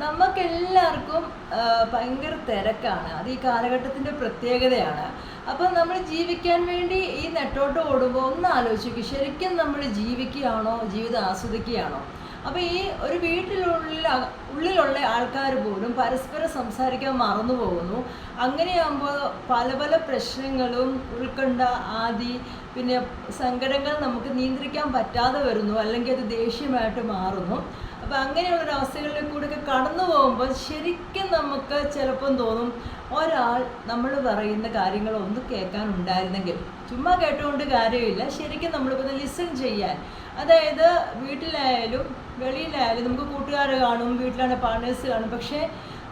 നമുക്കെല്ലാവർക്കും ഭയങ്കര തിരക്കാണ്. അത് ഈ കാലഘട്ടത്തിന്റെ പ്രത്യേകതയാണ്. അപ്പം നമ്മൾ ജീവിക്കാൻ വേണ്ടി ഈ നെട്ടോട്ട് ഓടുമ്പോൾ ഒന്ന് ആലോചിക്കും. ശരിക്കും നമ്മൾ ജീവിക്കുകയാണോ? ജീവിതം ആസ്വദിക്കുകയാണോ? അപ്പോൾ ഈ ഒരു വീട്ടിലുള്ള ഉള്ളിലുള്ള ആൾക്കാർ പോലും പരസ്പരം സംസാരിക്കാൻ മറന്നു പോകുന്നു. അങ്ങനെയാകുമ്പോൾ പല പല പ്രശ്നങ്ങളും ഉൾക്കണ്ട ആദി പിന്നെ സങ്കടങ്ങൾ നമുക്ക് നിയന്ത്രിക്കാൻ പറ്റാതെ വരുന്നു. അല്ലെങ്കിൽ അത് ദേഷ്യമായിട്ട് മാറുന്നു. അപ്പം അങ്ങനെയുള്ള ഒരു കൂടെ കൂടെയൊക്കെ കടന്നു പോകുമ്പോൾ ശരിക്കും നമുക്ക് ചിലപ്പം തോന്നും ഒരാൾ നമ്മൾ പറയുന്ന കാര്യങ്ങൾ ഒന്ന് കേൾക്കാനുണ്ടായിരുന്നെങ്കിൽ ചുമ്മാ കേട്ടുകൊണ്ട് കാര്യമില്ല. ശരിക്കും നമ്മളിപ്പോൾ ലിസൺ ചെയ്യാൻ. അതായത് വീട്ടിലായാലും വെളിയിലായാലും നമുക്ക് കൂട്ടുകാർ കാണും വീട്ടിലാണ് പാർട്ട്നേഴ്സ് കാണും. പക്ഷേ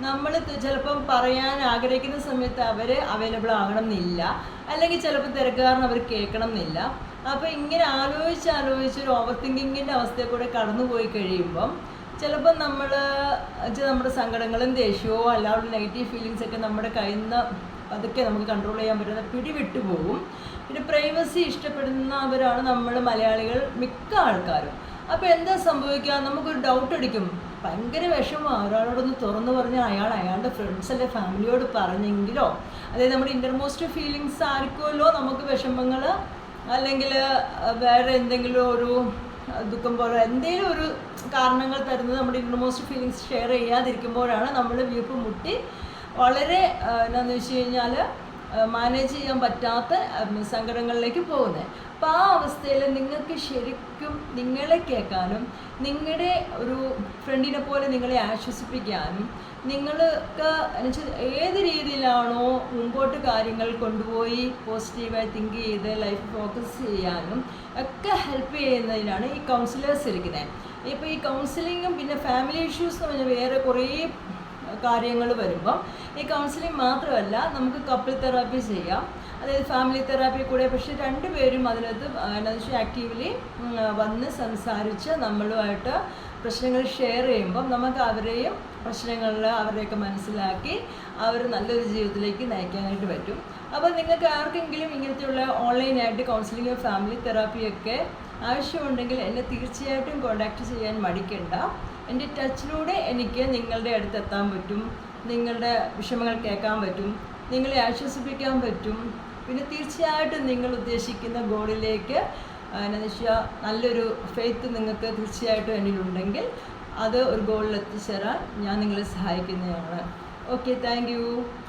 നമ്മൾ ചിലപ്പം പറയാൻ ആഗ്രഹിക്കുന്ന സമയത്ത് അവർ അവൈലബിൾ ആകണം എന്നില്ല. അല്ലെങ്കിൽ ചിലപ്പോൾ തിരക്കുകാരൻ അവർ കേൾക്കണം എന്നില്ല. അപ്പോൾ ഇങ്ങനെ ആലോചിച്ച് ആലോചിച്ച് ഒരു ഓവർ തിങ്കിങ്ങിന്റെ അവസ്ഥയിൽ കൂടെ കടന്നു പോയി കഴിയുമ്പം ചിലപ്പോൾ നമ്മൾ നമ്മുടെ സങ്കടങ്ങളും ദേഷ്യവും അല്ലാതെ നെഗറ്റീവ് ഫീലിങ്സ് ഒക്കെ നമ്മുടെ കയ്യിൽ നിന്ന് അതൊക്കെ നമുക്ക് കൺട്രോൾ ചെയ്യാൻ പറ്റുന്ന പിടിവിട്ടു പോകും. പിന്നെ പ്രൈവസി ഇഷ്ടപ്പെടുന്നവരാണ് നമ്മൾ മലയാളികൾ മിക്ക ആൾക്കാരും. അപ്പോൾ എന്താ സംഭവിക്കുക? നമുക്കൊരു ഡൗട്ട് അടിക്കും. ഭയങ്കര വിഷമം. ഒരാളോടൊന്ന് തുറന്നു പറഞ്ഞാൽ അയാൾ അയാളുടെ ഫ്രണ്ട്സ് അല്ലെ ഫാമിലിയോട് പറഞ്ഞെങ്കിലോ അതായത് നമ്മുടെ ഇന്റർമോസ്റ്റ് ഫീലിങ്സ് ആയിരിക്കുമല്ലോ നമുക്ക് വിഷമങ്ങൾ അല്ലെങ്കിൽ വേറെ എന്തെങ്കിലും ഒരു ദുഃഖം പോലെ എന്തെങ്കിലും ഒരു കാരണങ്ങൾ തരുന്നത് നമ്മുടെ ഇന്നർമോസ്റ്റ് ഫീലിങ്സ് ഷെയർ ചെയ്യാതിരിക്കുമ്പോഴാണ് നമ്മൾ വീർപ്പ് മുട്ടി വളരെ എന്താണെന്ന് വെച്ച് കഴിഞ്ഞാൽ മാനേജ് ചെയ്യാൻ പറ്റാത്ത സങ്കടങ്ങളിലേക്ക് പോകുന്നത്. അപ്പോൾ ആ അവസ്ഥയിൽ നിങ്ങൾക്ക് ശരിക്കും നിങ്ങളെ കേൾക്കാനും നിങ്ങളുടെ ഒരു ഫ്രണ്ടിനെ പോലെ നിങ്ങളെ ആശ്വസിപ്പിക്കാനും നിങ്ങൾക്ക് എന്നുവെച്ചാൽ ഏത് രീതിയിലാണോ മുമ്പോട്ട് കാര്യങ്ങൾ കൊണ്ടുപോയി പോസിറ്റീവായി തിങ്ക് ചെയ്ത് ലൈഫ് ഫോക്കസ് ചെയ്യാനും ഒക്കെ ഹെൽപ്പ് ചെയ്യുന്നതിനാണ് ഈ കൗൺസിലേഴ്സ് ഇരിക്കുന്നത് ഇപ്പോൾ ഈ കൗൺസിലിങ്ങും പിന്നെ ഫാമിലി ഇഷ്യൂസ് എന്ന് പറഞ്ഞാൽ വേറെ കുറേ കാര്യങ്ങൾ വരുമ്പം ഈ കൗൺസിലിംഗ് മാത്രമല്ല നമുക്ക് കപ്പിൾ തെറാപ്പി ചെയ്യാം. അതായത് ഫാമിലി തെറാപ്പി കൂടെ പക്ഷേ രണ്ടുപേരും അതിനകത്ത് എന്താണെന്ന് വെച്ചാൽ ആക്റ്റീവ്ലി വന്ന് സംസാരിച്ച് നമ്മളുമായിട്ട് പ്രശ്നങ്ങൾ ഷെയർ ചെയ്യുമ്പം നമുക്ക് അവരെയും പ്രശ്നങ്ങളിൽ അവരെയൊക്കെ മനസ്സിലാക്കി അവർ നല്ലൊരു ജീവിതത്തിലേക്ക് നയിക്കാനായിട്ട് പറ്റും. അപ്പോൾ നിങ്ങൾക്ക് ആർക്കെങ്കിലും ഇങ്ങനത്തെയുള്ള ഓൺലൈനായിട്ട് കൗൺസിലിംഗ് ഫാമിലി തെറാപ്പിയൊക്കെ ആവശ്യമുണ്ടെങ്കിൽ എന്നെ തീർച്ചയായിട്ടും കോണ്ടാക്ട് ചെയ്യാൻ മടിക്കണ്ട. എന്റെ ടച്ചിലൂടെ എനിക്ക് നിങ്ങളുടെ അടുത്ത് എത്താൻ പറ്റും. നിങ്ങളുടെ വിഷമങ്ങൾ കേൾക്കാൻ പറ്റും. നിങ്ങളെ ആശ്വസിപ്പിക്കാൻ പറ്റും. പിന്നെ തീർച്ചയായിട്ടും നിങ്ങൾ ഉദ്ദേശിക്കുന്ന ഗോളിലേക്ക് എന്നു വെച്ചാൽ നല്ലൊരു ഫെയ്ത്ത് നിങ്ങൾക്ക് തീർച്ചയായിട്ടും എന്നിലുണ്ടെങ്കിൽ അത് ഒരു ഗോളിൽ എത്തിച്ചേരാൻ ഞാൻ നിങ്ങളെ സഹായിക്കുന്നതാണ്. Okay thank